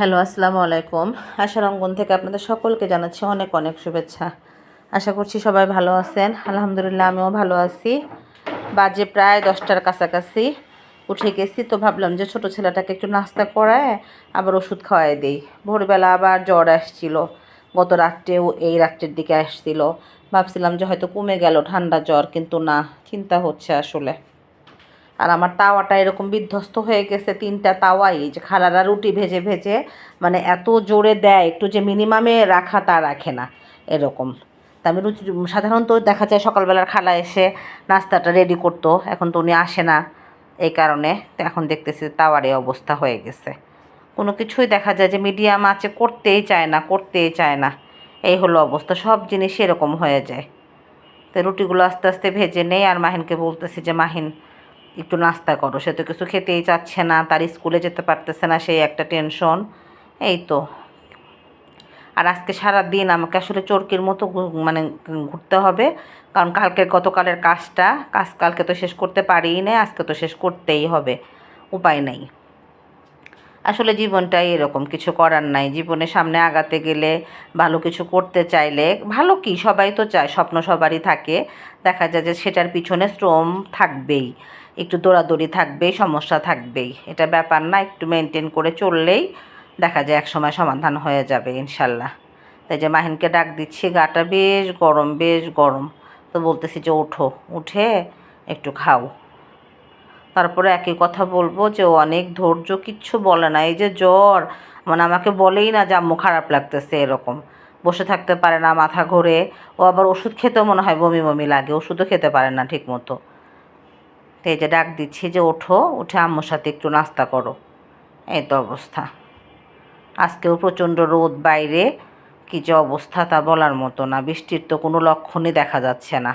Hello, আসসালামু আলাইকুম। আশার অঙ্গন থেকে আপনাদের সকলকে জানাচ্ছি অনেক অনেক শুভেচ্ছা। আশা করছি সবাই ভালো আছেন। আলহামদুলিল্লাহ, আমিও ভালো আছি। বাজে প্রায় দশটার কাছাকাছি উঠে গেছি, তো ভাবলাম যে ছোটো ছেলেটাকে একটু নাস্তা করায় আবার ওষুধ খাওয়াই দিই। ভোরবেলা আবার জ্বর আসছিল। গত রাত্রেও এই রাত্রের দিকে আসছিল। ভাবছিলাম যে হয়তো কমে গেল ঠান্ডা জ্বর, কিন্তু না, চিন্তা হচ্ছে আসলে। আর আমার তাওয়াটা এরকম বিধ্বস্ত হয়ে গেছে তিনটা তাওয়াই যে খালারা রুটি ভেজে ভেজে মানে এত জোরে দেয়, একটু যে মিনিমামে রাখা তা রাখে না, এরকম। তা আমি রুটি, সাধারণত দেখা যায় সকালবেলার খালা এসে নাস্তাটা রেডি করতো, এখন তো উনি আসে না, এই কারণে এখন দেখতেছি তাওয়ার অবস্থা হয়ে গেছে। কোনো কিছুই দেখা যায় যে মিডিয়াম আছে, করতেই চায় না, করতেই চায় না, এই হলো অবস্থা, সব জিনিস এরকম হয়ে যায়। তো রুটিগুলো আস্তে আস্তে ভেজে নেই, আর মাহিনকে বলতেছি যে, মাহিন একটু নাস্তা করো। সে তো কিছু খেতেই চাচ্ছে না, তার স্কুলে যেতে পারতেছে না, সেই একটা টেনশন এই তো। আর আজকে সারা দিন আমাকে আসলে চরকির মতো মানে ঘুরতে হবে, কারণ কালকের গতকালের কাজটা, কাজ কালকে তো শেষ করতে পারিই না আজকে তো শেষ করতেই হবে। উপায় নেই। আসলে জীবনটাই এরকম, কিছু করার নাই। জীবনের সামনে আগাতে গেলে ভালো কিছু করতে চাইলে, ভালো কি? সবাই তো চায়, স্বপ্ন সবারই থাকে। দেখা যায় যে সেটার পিছনে শ্রম থাকবেই। একটু দৌড়াদৌড়ি থাকবেই সমস্যা থাকবেই। এটা ব্যাপার না, একটু মেনটেন করে চললেই দেখা যায় একসময় সমাধান হয়ে যাবে, ইনশাল্লাহ। তাই যে মাহিনকে ডাক দিচ্ছি, গাটা বেশ গরম বেশ গরম। তো বলতেছি যে ওঠো, উঠে একটু খাও। তারপরে একই কথা বলব যে অনেক ধৈর্য, কিচ্ছু বলে না। এই যে জ্বর মানে আমাকে বলেই না যে আম্মু খারাপ লাগতেছে এরকম। বসে থাকতে পারে না মাথা ঘোরে। ও আবার ওষুধ খেতেও মনে হয় বমি বমি লাগে, ওষুধও খেতে পারে না ঠিক মতো তো এই যে ডাক দিচ্ছি যে ওঠো, উঠে আম্মুর সাথে একটু নাস্তা করো। এই তো অবস্থা। আজকেও প্রচণ্ড রোদ বাইরে, কী যে অবস্থা তা বলার মতো না, বৃষ্টির তো কোনো লক্ষণই দেখা যাচ্ছে না।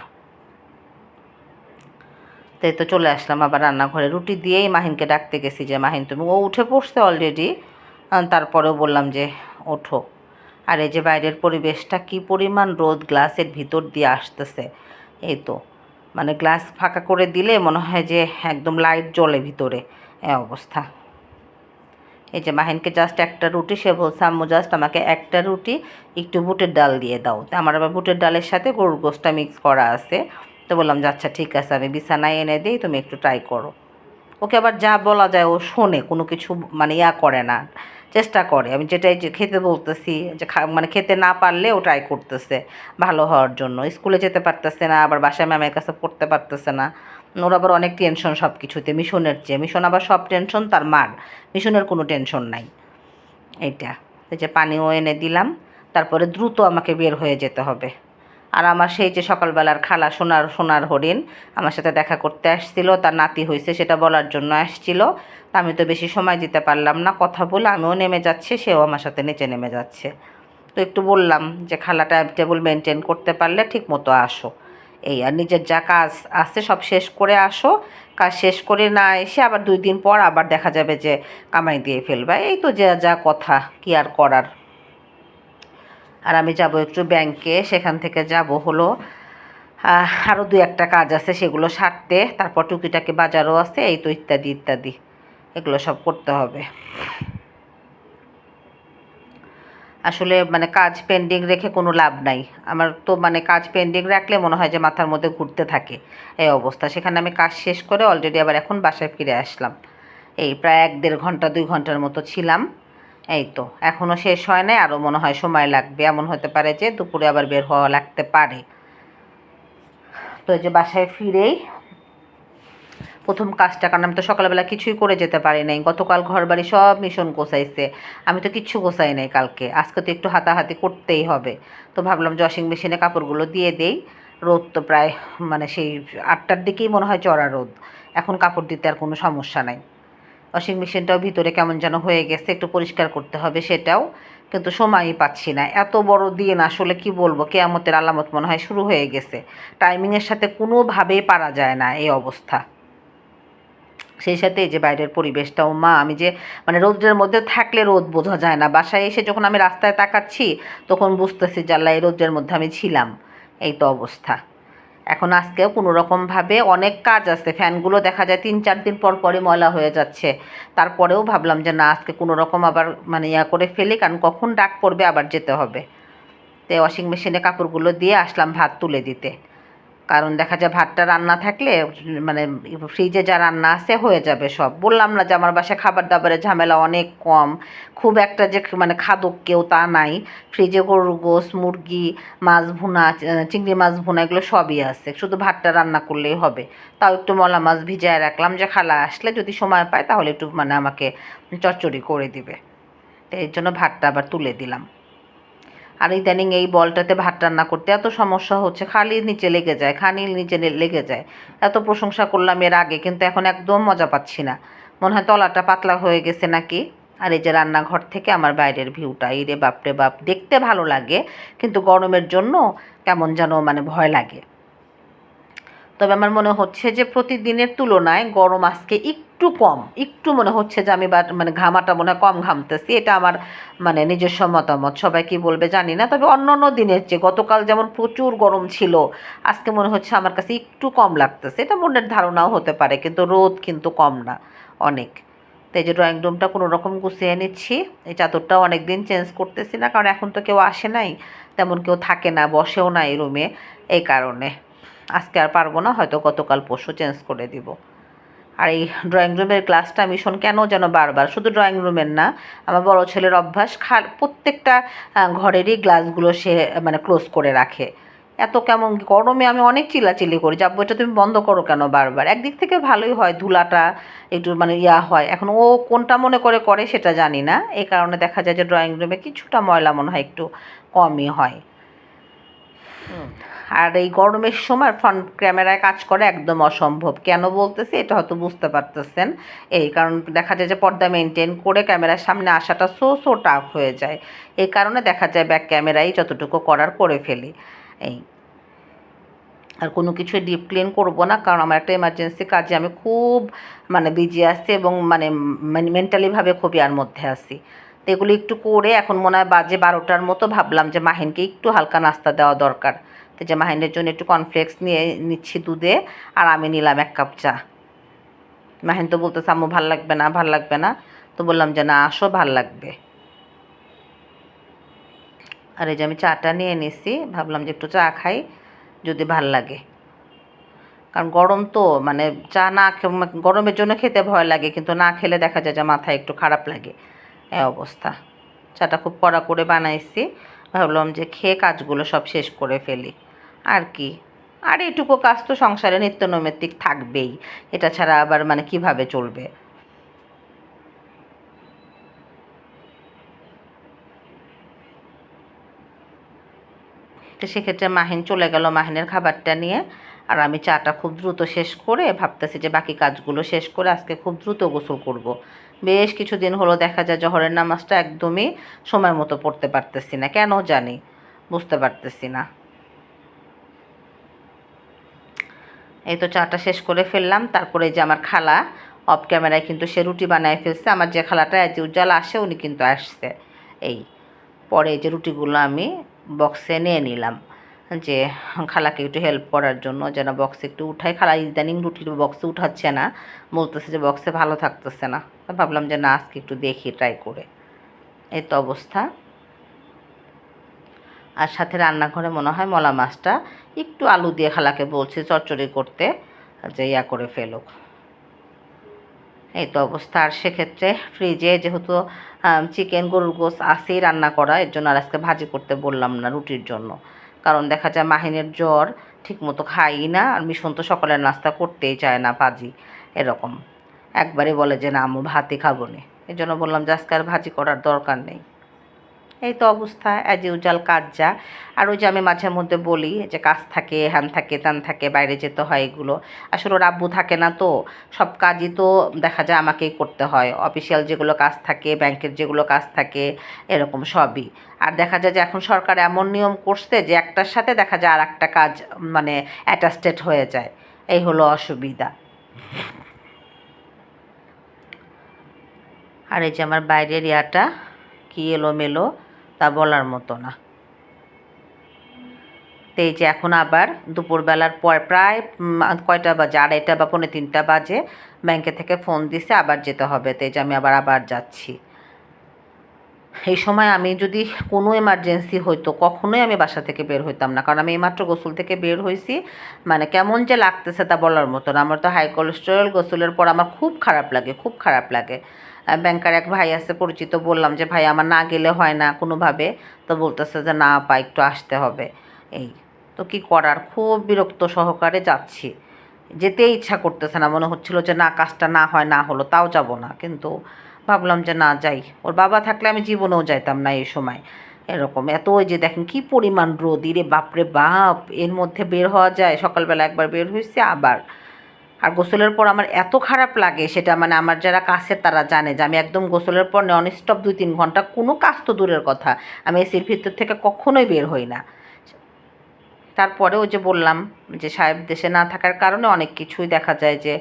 তাই তো চলে আসলাম আবার রান্নাঘরে। রুটি দিয়েই মাহিনকে ডাকতে গেছি যে, মাহিন, তুমি ও উঠে পড়ছে অলরেডি তারপরেও বললাম যে, ওঠো। আর এই যে বাইরের পরিবেশটা কি পরিমাণ রোদ, গ্লাসের ভিতর দিয়ে আসতেছে। এই তো। মানে গ্লাস ফাঁকা করে দিলে মনে হয় যে একদম লাইট জ্বলে ভিতরে। এ অবস্থা। এই যে মাহিনকে জাস্ট একটা রুটি, সে বলছে, আম্মু জাস্ট আমাকে একটা রুটি, একটু বুটের ডাল দিয়ে দাও। তো আমার আবার বুটের ডালের সাথে গরুর গোষ্ঠটা মিক্স করা আছে। তো বললাম, যে আচ্ছা ঠিক আছে, আমি বিছানায় এনে দিই, তুমি একটু ট্রাই করো। ওকে আবার যা বলা যায় ও শোনে, কোনো কিছু মানে ইয়া করে না। চেষ্টা করে। আমি যেটাই যে খেতে বলতেছি যে মানে খেতে না পারলে ও ট্রাই করতেছে ভালো হওয়ার জন্য। স্কুলে যেতে পারতেছে না, আবার বাসায় ম্যামের কাছে পড়তে পারতেছে না। ওর আবার অনেক টেনশন সব কিছুতে মিশনের চেয়ে। মিশন আবার সব টেনশন তার মার। মিশনের কোনো টেনশন নাই। এইটা। এই যে পানিও এনে দিলাম, তারপরে দ্রুত আমাকে বের হয়ে যেতে হবে। আর আমার সেই যে সকালবেলার খালা সোনার সোনার হরিণ আমার সাথে দেখা করতে আসছিল, তার নাতি হয়েছে সেটা বলার জন্য আসছিল। আমি তো বেশি সময় দিতে পারলাম না, কথা বলে আমিও নেমে যাচ্ছি, সেও আমার সাথে নিচে নেমে যাচ্ছে। তো একটু বললাম যে খালা টাইম টেবিল মেনটেন করতে পারলে ঠিক মতো আসো। এই আর নিজের যা কাজ আছে সব শেষ করে আসো, কাজ শেষ করে না এসে আবার দুই দিন পর আবার দেখা যাবে যে কামাই দিয়ে ফেলবে। এই তো যা যা কথা, কি আর করার? আর আমি যাব একটু ব্যাংকে সেখান থেকে যাব হলো আরও দু একটা কাজ আছে সেগুলো সারতে, তারপর টুকিটাকি বাজারও আছে, এই তো ইত্যাদি ইত্যাদি, এগুলো সব করতে হবে। আসলে মানে কাজ পেন্ডিং রেখে কোনো লাভ নাই। আমার তো মানে কাজ পেন্ডিং রাখলে মনে হয় যে মাথার মধ্যে ঘুরতে থাকে, এই অবস্থা। সেখানে আমি কাজ শেষ করে অলরেডি আবার এখন বাসায় ফিরে আসলাম। এই প্রায় এক দেড় ঘণ্টা, দুই ঘণ্টার মতো ছিলাম। এই তো এখনও শেষ হয় নাই আরও মনে হয় সময় লাগবে। এমন হতে পারে যে দুপুরে আবার বের হওয়া লাগতে পারে। তো যে বাসায় ফিরেই প্রথম কাজটা, কারণ আমি তো সকালবেলা কিছুই করে যেতে পারি নাই। গতকাল ঘর বাড়ি সব মিশন গোছাইছে। আমি তো কিচ্ছু গোছাই নাই কালকে। আজকে তো একটু হাতাহাতি করতেই হবে। তো ভাবলাম যে ওয়াশিং মেশিনে কাপড়গুলো দিয়ে দেই। রোদ তো প্রায় মানে সেই আটটার দিকেই মনে হয় চড়া রোদ। এখন কাপড় দিতে আর কোনো সমস্যা নাই। ওয়াশিং মেশিনটাও ভিতরে কেমন যেন হয়ে গেছে, একটু পরিষ্কার করতে হবে সেটাও, কিন্তু সময়ই পাচ্ছি না। এত বড় দিন আসলে কি বলব, কেয়ামতের আলামত মনে হয় শুরু হয়ে গেছে। টাইমিংয়ের সাথে কোনোভাবেই পারা যায় না এই অবস্থা। সেই সাথে এই যে বাইরের পরিবেশটাও, মা, আমি যে মানে রোদ্রের মধ্যে থাকলে রোদ বোঝা যায় না। বাসায় এসে যখন আমি রাস্তায় তাকাচ্ছি, তখন বুঝতেছি জানলা এই রোদ্রের মধ্যে আমি ছিলাম। এই তো অবস্থা। এখন আজকেও কোনো রকমভাবে অনেক কাজ আছে। ফ্যানগুলো দেখা যায় তিন চার দিন পর পরই ময়লা হয়ে যাচ্ছে। তারপরেও ভাবলাম যে না, আজকে কোনো রকম আবার মানে ইয়া করে ফেলি, কারণ কখন ডাক পড়বে আবার যেতে হবে। তো ওয়াশিং মেশিনে কাপড়গুলো দিয়ে আসলাম ভাত তুলে দিতে। কারণ দেখা যায় ভাতটা রান্না থাকলে মানে ফ্রিজে যা রান্না আছে হয়ে যাবে সব। বললাম না যে আমার বাসায় খাবার দাবারের ঝামেলা অনেক কম। খুব একটা যে মানে খাদক কেউ তা নাই। ফ্রিজে গরুর গোস মুরগি, মাছ ভুনা চিংড়ি মাছ ভুনা এগুলো সবই আছে। শুধু ভাতটা রান্না করলেই হবে। তাও একটু মলা মাছ ভিজায় রাখলাম যে খালা আসলে যদি সময় পায় তাহলে একটু মানে আমাকে চচ্চড়ি করে দিবে। তো এর জন্য ভাতটা আবার তুলে দিলাম। আর ইদানিং এই বলটাতে ভাত রান্না করতে এত সমস্যা হচ্ছে, খালি নিচে লেগে যায়, খালি নিচে লেগে যায়। এত প্রশংসা করলাম এর আগে, কিন্তু এখন একদম মজা পাচ্ছি না। মনে হয় তলাটা পাতলা হয়ে গেছে নাকি? আর এই যে রান্নাঘর থেকে আমার বাইরের ভিউটা, এই রে বাপরে বাপ, দেখতে ভালো লাগে, কিন্তু গরমের জন্য কেমন যেন মানে ভয় লাগে। তবে আমার মনে হচ্ছে যে প্রতিদিনের তুলনায় গরম আজকে একটু কম, একটু মনে হচ্ছে যে আমি বা- মানে ঘামাটা মনে হয় কম ঘামতেছি, এটা আমার মানে নিজস্ব মতামত, সবাই কি বলবে জানি না, তবে অন্য অন্য দিনের চেয়ে গতকাল যেমন প্রচুর গরম ছিল, আজকে মনে হচ্ছে আমার কাছে একটু কম লাগতেছে, এটা মনের ধারণাও হতে পারে, কিন্তু রোদ কিন্তু কম না অনেক। তো এই যে ড্রয়িং রুমটা কোনো রকম গুছিয়ে নিচ্ছি, এই চাদরটাও অনেক দিন চেঞ্জ করতেছি না, কারণ এখন তো কেউ আসে নাই, তেমন কেউ থাকে না, বসেও না এই রুমে এই কারণে। আজকে আর পারব না, হয়তো গতকাল পরশু চেঞ্জ করে দিব। আর এই ড্রয়িং রুমের গ্লাসটা মিশন কেন যেন বারবার? শুধু ড্রয়িং রুমের না, আমার বড় ছেলের অভ্যাস খা প্রত্যেকটা ঘরেরই গ্লাসগুলো সে মানে ক্লোজ করে রাখে। এত কেমন গরমে আমি অনেক চিল্লাচিল্লি করি। যাব এটা তুমি বন্ধ করো কেন বারবার? একদিক থেকে ভালোই হয়, ধুলাটা একটু মানে ইয়া হয়। এখন ও কোনটা মনে করে করে সেটা জানি না। এই কারণে দেখা যায় যে ড্রয়িং রুমে কিছুটা ময়লা মনে হয় একটু কমই হয়। আর এই গরমের সময় ফ্রন্ট ক্যামেরায় কাজ করা একদম অসম্ভব। কেন বলতেছি? এটা হয়তো বুঝতে পারতেছেন। এই কারণ দেখা যায় যে পর্দা মেনটেন করে ক্যামেরার সামনে আসাটা সো সো টাফ হয়ে যায়। এই কারণে দেখা যায় ব্যাক ক্যামেরাই যতটুকু করার করে ফেলি। এই। আর কোনো কিছু ডিপ ক্লিন করব না, কারণ আমার একটা এমার্জেন্সি কাজে আমি খুব মানে বিজি আছি এবং মানে মেন্টালিভাবে খুবই আর মধ্যে আছি। তো এগুলো একটু করে এখন মনে হয় বাজে বারোটার মতো ভাবলাম যে মাহিনকে একটু হালকা নাস্তা দেওয়া দরকার। তো যে মাহিনের জন্য একটু কর্নফ্লেক্স নিয়ে নিচ্ছি দুধে, আর আমি নিলাম এক কাপ চা। মাহিন তো বলতেছে, আম্মু, ভালো লাগবে না, ভালো লাগবে না। তো বললাম যে, না, আসো, ভালো লাগবে। আর এই যে আমি চাটা নিয়ে নিছি, ভাবলাম যে একটু চা খাই, যদি ভালো লাগে। কারণ গরম তো মানে চা না খে- গরমের জন্য খেতে ভয় লাগে, কিন্তু না খেলে দেখা যায় যে মাথায় একটু খারাপ লাগে। এ অবস্থা। চাটা খুব কড়া করে বানাইছি। ভাবলাম যে খেয়ে কাজগুলো সব শেষ করে ফেলি। আর কি? আর এটুকু কাজ তো সংসারে নিত্য নৈমিত্তিক থাকবেই। এটা ছাড়া আবার মানে কীভাবে চলবে? তো সেক্ষেত্রে মাহিন চলে গেল মাহিনের খাবারটা নিয়ে, আর আমি চাটা খুব দ্রুত শেষ করে ভাবতেছি যে বাকি কাজগুলো শেষ করে আজকে খুব দ্রুত গোসল করব। বেশ কিছুদিন হলো দেখা যায় জহরের নামাজটা একদমই সময় মতো পড়তে পারতেছি না। কেন জানি? বুঝতে পারতেছি না। এই তো চাটা শেষ করে ফেললাম। তারপরে যে আমার খালা অফ ক্যামেরায় কিন্তু সে রুটি বানায় ফেলছে। আমার যে খালাটা যে উজ্জ্বল আসে, উনি কিন্তু আসছে। এই, পরে যে রুটিগুলো আমি বক্সে নিয়ে নিলাম। যে খালাকে একটু হেল্প করার জন্য, যেন বক্সে একটু উঠাই খালা ইদানিং রুটির বক্সে উঠাচ্ছে না। বলতেছে যে বক্সে ভালো থাকতেছে না। ভাবলাম যে না, আজকে একটু দেখি ট্রাই করে। এই তো অবস্থা। আর সাথে রান্নাঘরে মনে হয় মলা মাছটা একটু আলু দিয়ে খালাকে বলছে চচ্চড়ি করতে, যে ইয়া করে ফেলুক। এই তো অবস্থা। আর সেক্ষেত্রে ফ্রিজে যেহেতু চিকেন গরুর গোস আসেই রান্না করা, এর জন্য আর আজকে ভাজি করতে বললাম না রুটির জন্য। কারণ দেখা যায় মাহিনের জ্বর ঠিকমতো খাই না, আর মিশন তো সকালের নাস্তা করতেই চায় না ভাজি, এরকম। একবারে বলে যে, না, আম্মু, ভাতই খাব নি। এই জন্য বললাম যে, আজকে আর ভাজি করার দরকার নেই। এই তো অবস্থা অ্যাজ ইউজাল কাজ যা। আর ওই যে আমি মাঝে মধ্যে বলি যে কাজ থাকে, হ্যান থাকে, ত্যান থাকে, বাইরে যেতে হয় এগুলো। আসলে ওর আব্বু থাকে না তো, সব কাজই তো দেখা যায় আমাকেই করতে হয়। অফিসিয়াল যেগুলো কাজ থাকে, ব্যাংকের যেগুলো কাজ থাকে, এরকম সবই। আর দেখা যায় যে এখন সরকার এমন নিয়ম করছে যে একটার সাথে দেখা যায় আর একটা কাজ মানে অ্যাটাস্টেড হয়ে যায়। এই হলো অসুবিধা। আর এই যে আমার বাইরের ইয়াটা, কি এলোমেলো। তা বলার মতো না। তো এই যে এখন আবার দুপুরবেলার পর প্রায় কয়টা বাজে? আড়াইটা বা পৌনে তিনটা বাজে। ব্যাংকে থেকে ফোন দিছে, আবার যেতে হবে। তো এই যে আমি আবার আবার যাচ্ছি। এই সময় আমি যদি কোনো এমার্জেন্সি হইতো, কখনোই আমি বাসা থেকে বের হইতাম না। কারণ আমি এইমাত্র গোসল থেকে বের হয়েছি মানে কেমন যে লাগতেছে তা বলার মতো না। আমার তো হাই কোলেস্টেরল গোসলের পর আমার খুব খারাপ লাগে, খুব খারাপ লাগে। ব্যাংকার এক ভাই আছে, পরিচিত, বললাম যে, ভাই, আমার না গেলে হয় না কোনোভাবে। তো বলতেছে যে, না পা একটু আসতে হবে। এই, তো কি করার? খুব বিরক্ত সহকারে যাচ্ছি। যেতে ইচ্ছা করতেছে না, মনে হচ্ছিল যে, না, কাজটা না হয়, না হলো, তাও যাব না। কিন্তু ভাবলাম যে, না, যাই। ওর বাবা থাকলে আমি জীবনেও যাইতাম না এই সময়। এরকম, এত ওই যে, দেখেন কি পরিমাণ রোদ, ইরে বাপরে বাপ! এর মধ্যে বের হওয়া যায়, সকালবেলা একবার বের হয়েছে আবার আর গোসলের পর আমার এত খারাপ লাগে সেটা মানে আমার যারা কাছের তারা জানে যে আমি একদম গোসলের পর নন স্টপ দুই তিন ঘণ্টা কোনো কাজ তো দূরের কথা। আমি এসির ভিতর থেকে কখনোই বের হই না। তারপরে ওই যে বললাম যে সাহেব দেশে না থাকার কারণে অনেক কিছুই দেখা যায় যে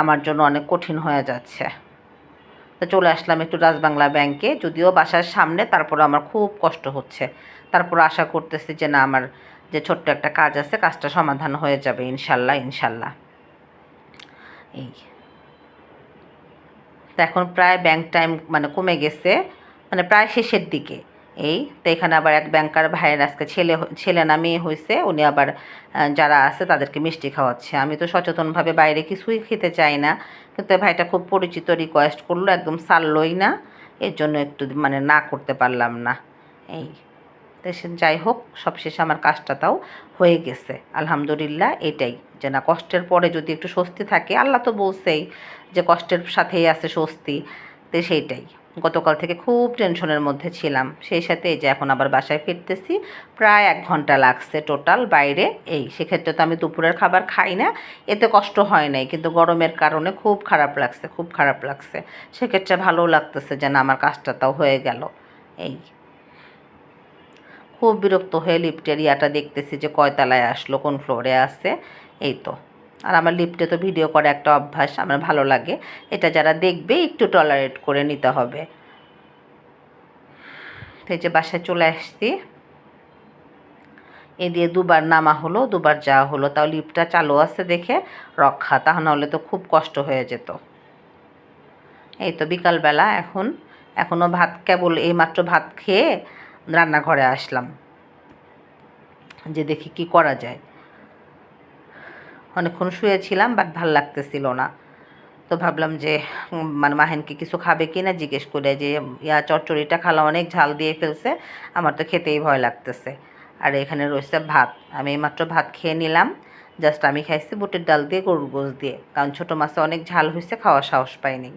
আমার জন্য অনেক কঠিন হয়ে যাচ্ছে। তো চলে আসলাম একটু রাজবাংলা ব্যাংকে, যদিও বাসার সামনে তারপর আমার খুব কষ্ট হচ্ছে। তারপর আশা করতেছি যে না, আমার যে ছোট্ট একটা কাজ আছে, কাজটা সমাধান হয়ে যাবে, ইনশাল্লাহ ইনশাল্লাহ। এই। তো এখন প্রায় ব্যাংক টাইম মানে কমে গেছে মানে প্রায় শেষের দিকে। এই, তো এখানে আবার এক ব্যাংকার ভাইয়ের আজকে ছেলে ছেলে না মেয়ে হয়েছে, উনি আবার যারা আছে তাদেরকে মিষ্টি খাওয়াচ্ছে। আমি তো সচেতনভাবে বাইরে কিছুই খেতে চাই না, কিন্তু ভাইটা খুব পরিচিত রিকোয়েস্ট করল, একদম সারলই না। এর জন্য একটু মানে না করতে পারলাম না। এই। তো সে যাই হোক, সবশেষে আমার কাজটা তাও হয়ে গেছে। আলহামদুলিল্লাহ, এটাই। যে না, কষ্টের পরে যদি একটু স্বস্তি থাকে, আল্লাহ তো বলছেই যে কষ্টের সাথেই আছে স্বস্তি, তো সেইটাই। গতকাল থেকে খুব টেনশনের মধ্যে ছিলাম। সেই সাথে এই যে এখন আবার বাসায় ফিরতেছি, প্রায় এক ঘণ্টা লাগছে টোটাল বাইরে। এই, সেক্ষেত্রে তো আমি দুপুরের খাবার খাই না, এতে কষ্ট হয় নাই। কিন্তু গরমের কারণে খুব খারাপ লাগছে, খুব খারাপ লাগছে। সেক্ষেত্রে ভালো লাগতেছে যে না, আমার কাজটা তাও হয়ে গেল। এই। খুব বিরক্ত হয়ে লিফটের ইয়াটা দেখতেছি যে কয়তলায় আসলো, কোন ফ্লোরে আছে। এই তো। আর আমার লিফটে তো ভিডিও করা একটা অভ্যাস, আমার ভালো লাগে। এটা যারা দেখবে একটু টলারেট করে নিতে হবে। এই যে বাসায় চলে আসছি। এ দিয়ে দুবার নামা হলো, দুবার যাওয়া হলো। তাও লিফটটা চালু আছে দেখে রক্ষা তা নাহলে তো খুব কষ্ট হয়ে যেত। এই তো বিকালবেলা এখন এখনও ভাত কেবল এইমাত্র ভাত খেয়ে রান্নাঘরে আসলাম। যে দেখি কি করা যায়। অনেকক্ষণ শুয়েছিলাম বাট ভালো লাগতেছিল না। তো ভাবলাম যে মানে মাহেনকে কিছু খাবে কি না জিজ্ঞেস করে যে, ইয়া চচ্চড়িটা খালা অনেক ঝাল দিয়ে ফেলছে, আমার তো খেতেই ভয় লাগতেছে। আর এখানে রয়েছে ভাত। আমি এইমাত্র ভাত খেয়ে নিলাম। জাস্ট আমি খাইছি বুটের ডাল দিয়ে গরুর গোস দিয়ে। কারণ ছোটো মাছে অনেক ঝাল হয়েছে খাওয়ার সাহস পাইনি।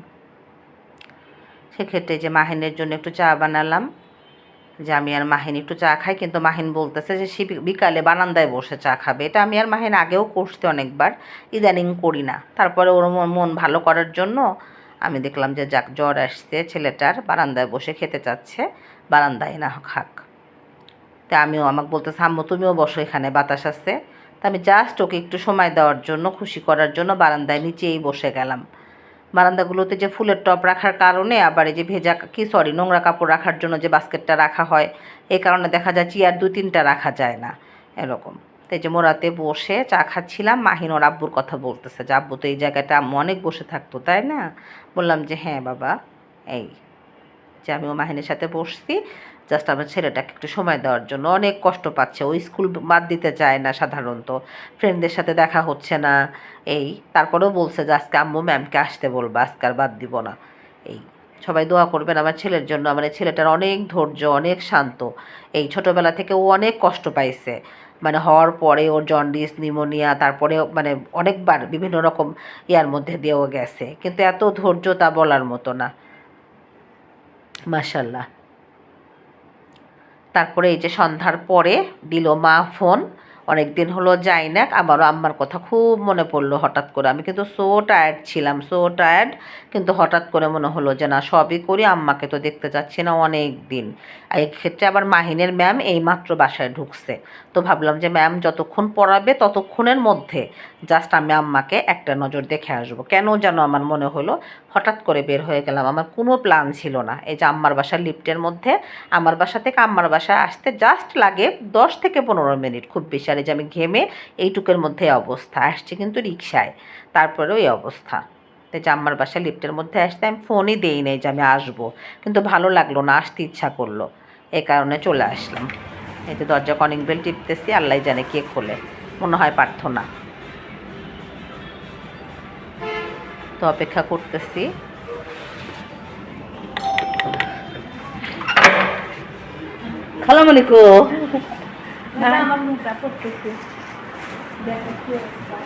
সেক্ষেত্রে যে মাহিনের জন্য একটু চা বানালাম। যে আমি আর মাহিন একটু চা খাই, কিন্তু মাহিন বলতেছে যে সে বিকালে বারান্দায় বসে চা খাবে। এটা আমি আর মাহিন আগেও করতে অনেকবার, ইদানিং করি না। তারপরে ওর মন ভালো করার জন্য আমি দেখলাম যে যাক, জ্বর আসছে, ছেলেটার বারান্দায় বসে খেতে চাচ্ছে, বারান্দায় না খাক। তা আমিও আমাকে বলতেছে, আম্মু, তুমিও বসো এখানে, বাতাস আছে। তা আমি জাস্ট ওকে একটু সময় দেওয়ার জন্য, খুশি করার জন্য বারান্দায় নিচেই বসে গেলাম। বারান্দাগুলোতে যে ফুলের টপ রাখার কারণে, আবার এই যে ভেজা কি সরি নোংরা কাপড় রাখার জন্য যে বাস্কেটটা রাখা হয় এই কারণে দেখা যায় চেয়ার দু তিনটা রাখা যায় না, এরকম। এই যে মোরাতে বসে চা খাচ্ছিলাম, মাহিন ওর আব্বুর কথা বলতেছে যে, আব্বু, তো এই জায়গাটা আম্মু অনেক বসে থাকতো, তাই না? বললাম যে হ্যাঁ বাবা, এই যে আমি ও মাহিনের সাথে বসছি জাস্ট আমার ছেলেটাকে একটু সময় দেওয়ার জন্য। অনেক কষ্ট পাচ্ছে ওই স্কুল বাদ দিতে চায় না সাধারণত। ফ্রেন্ডদের সাথে দেখা হচ্ছে না। এই, তারপরেও বলছে যে, আজকে আম্মু ম্যামকে আসতে বলব, আজকে আর বাদ দিব না। এই, সবাই দোয়া করবেন আমার ছেলের জন্য। আমার ছেলেটার অনেক ধৈর্য, অনেক শান্ত। এই, ছোটোবেলা থেকে ও অনেক কষ্ট পাইছে। মানে হওয়ার পরে ওর জন্ডিস নিউমোনিয়া তারপরে মানে অনেকবার বিভিন্ন রকম ইয়ার মধ্যে দিয়েও গেছে। কিন্তু এত ধৈর্য তা বলার মতো না। মাশাল্লাহ। তারপরে এই যে সন্ধ্যার পরে দিল মা ফোন। অনেক দিন হলো যাই না, আবারও আম্মার কথা খুব মনে পড়ল হঠাৎ করে। আমি কিন্তু সো টায়ার্ড ছিলাম সো টায়ার্ড কিন্তু হঠাৎ করে মনে হলো যে না, সবই করি, আম্মাকে তো দেখতে যাচ্ছি না অনেক দিন এক্ষেত্রে আবার মাহিনের ম্যাম এইমাত্র বাসায় ঢুকছে। তো ভাবলাম যে ম্যাম যতক্ষণ পড়াবে ততক্ষণের মধ্যে জাস্ট আমি আম্মাকে একটা নজর দেখে আসব। কেন যেন আমার মনে হলো হঠাৎ করে বের হয়ে গেলাম। আমার কোনো প্ল্যান ছিল না। এই যে আম্মার বাসার লিফটের মধ্যে, আমার বাসা থেকে আম্মার বাসায় আসতে জাস্ট লাগে দশ থেকে পনেরো মিনিট, খুব বেশি এই যে আমি ঘেমে এইটুকের মধ্যে অবস্থা, আসছে কিন্তু রিক্সায় তারপরেও এই অবস্থা। তো যে আমার বাসা লিফটের মধ্যে আসতে আমি ফোনই দেই নাই যে আমি আসব। কিন্তু ভালো লাগল না, আসতে ইচ্ছা করল। এই কারণে চলে আসলাম। এই যে দরজা কনিং বেল টিপতেছি, আল্লাহ জানে কে খোলে। মনে হয় প্রার্থনা। তো অপেক্ষা করতেছি। খালামণি কো আমার মুখটা পড়তেছে। দেখো কি অবস্থা।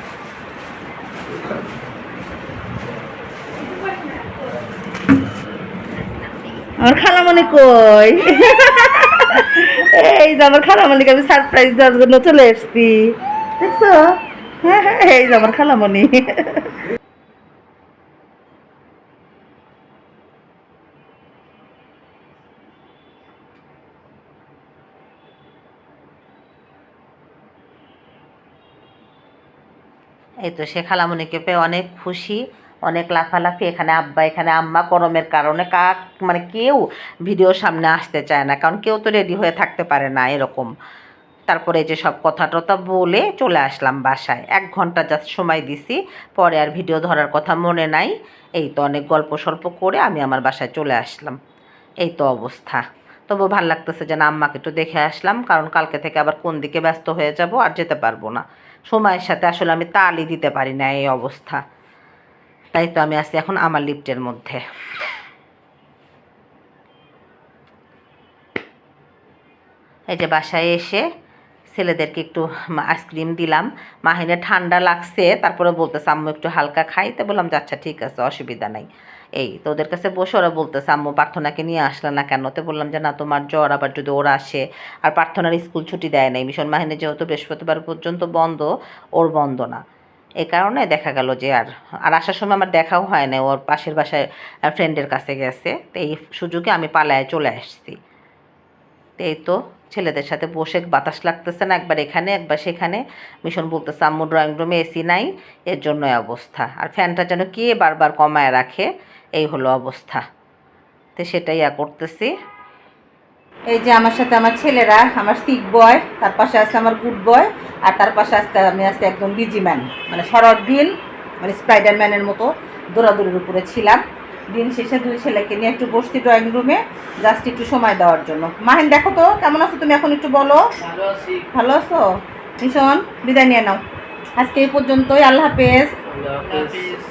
আমার খালামণি কই? এই যে আমার খালামণিকে আমি সারপ্রাইজ দেওয়ার জন্য চলে এসছি। দেখছ? হ্যাঁ হ্যাঁ এই যে আমার খালামণি। এই তো সে খালামণিকে পেয়ে অনেক খুশি, অনেক লাফালাফি। এখানে আব্বা, এখানে আম্মা গরমের কারণে কাক মানে কেউ ভিডিওর সামনে আসতে চায় না, কারণ কেউ তো রেডি হয়ে থাকতে পারে না এরকম। তারপরে যে সব কথা টথা বলে চলে আসলাম বাসায়। এক ঘণ্টা জাস্ট সময় দিছি, পরে আর ভিডিও ধরার কথা মনে নাই। এই তো অনেক গল্প সল্প করে আমি আমার বাসায় চলে আসলাম। এই তো অবস্থা। তবু ভালো লাগতেছে যে না আম্মাকে একটু দেখে আসলাম, কারণ কালকে থেকে আবার কোন দিকে ব্যস্ত হয়ে যাব আর যেতে পারব না। সময়ের সাথে আসলে আমি তালই দিতে পারি না এই অবস্থা। তাই তো আমি আছি এখন আমার লিফটের মধ্যে। এই যে বাসায় এসে ছেলেদেরকে একটু আইসক্রিম দিলাম। মাহিনে ঠান্ডা লাগছে, তারপরে বলতেছে, আম্মু একটু হালকা খাই। তো বললাম যে আচ্ছা ঠিক আছে, অসুবিধা নাই। এই তো ওদের কাছে বসে ওরা বলতেছে, আম্মু, প্রার্থনাকে নিয়ে আসলে না কেন? তো বললাম যে, না, তোমার জ্বর, আবার যদি ওরা আসে। আর প্রার্থনার স্কুল ছুটি দেয় নাই। মিশন মাহিনে যেহেতু বৃহস্পতিবার পর্যন্ত বন্ধ, ওর বন্ধ না। এই কারণে দেখা গেল যে আর আর আসার সময় আমার দেখাও হয় না ওর পাশের বাসায় ফ্রেন্ডের কাছে গেছে। তো এই সুযোগে আমি পালায় চলে আসছি। এই তো ছেলেদের সাথে বসে বাতাস লাগতেছে না, একবার এখানে, একবার সেখানে। মিশন বলতেছে, আম্মু ড্রয়িং রুমে এসি নাই, এর জন্য অবস্থা। আর ফ্যানটা যেন কে বারবার কমায় রাখে এই হলো অবস্থা। তো সেটাই ইয়া করতেছি। এই যে আমার সাথে আমার ছেলেরা আমার সিক বয় তার পাশে আছে আমার গুড বয় আর তার পাশে আজকে আমি আছি একদম বিজি ম্যান মানে শরৎ দিন মানে স্পাইডারম্যানের মতো দৌড়াদৌড়ির উপরে ছিলাম। দিন শেষে দুই ছেলেকে নিয়ে একটু বসছি ড্রয়িং রুমে জাস্ট একটু সময় দেওয়ার জন্য। মাহিন দেখো তো কেমন আছো তুমি এখন একটু বলো? ভালো ভালো আছো? ভীষণ বিদায় নিয়ে নাও। আজকে এই পর্যন্তই আল্লাহ হাফেজ। আল্লাহ হাফেজ।